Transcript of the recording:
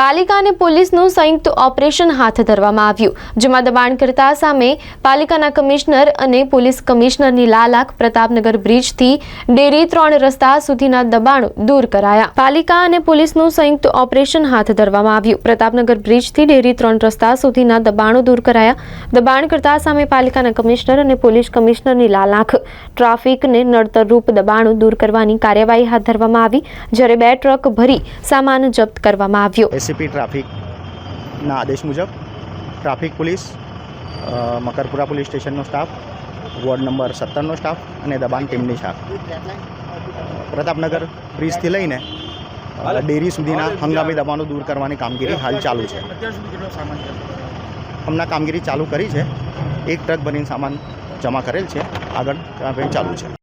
પાલિકા અને પોલીસનું સંયુક્ત ઓપરેશન હાથ ધરવામાં આવ્યું, જેમાં દબાણકર્તા સામે પાલિકાના કમિશનર અને પોલીસ કમિશનરની લાલાખ પ્રતાપનગર બ્રિજથી ડેરી ત્રણ રસ્તા સુધીના દબાણો દૂર કરાયા. પાલિકા અને પોલીસનું સંયુક્ત ઓપરેશન હાથ ધરવામાં આવ્યું. પ્રતાપનગર બ્રિજથી ડેરી ત્રણ રસ્તા સુધીના દબાણો દૂર કરાયા. દબાણકર્તા સામે પાલિકાના કમિશનર અને પોલીસ કમિશનરની લાલાખ ટ્રાફિકને નડતરરૂપ દબાણો દૂર કરવાની કાર્યવાહી હાથ ધરવામાં આવી, જ્યારે બે ટ્રક ભરી સામાન જપ્ત કરવામાં આવ્યો. એસીપી ટ્રાફિકના આદેશ મુજબ ટ્રાફિક પોલીસ મકરપુરા પોલીસ સ્ટેશનનો સ્ટાફ વોર્ડ નંબર સત્તરનો સ્ટાફ અને દબાણ ટીમની સ્ટાફ પ્રતાપનગર બ્રિજથી લઈને ડેરી સુધીના હંગામી દબાણો દૂર કરવાની કામગીરી હાલ ચાલુ છે. હમણાં કામગીરી ચાલુ કરી છે. એક ટ્રક ભરીને સામાન જમા કરેલ છે. આગળ ચાલુ છે.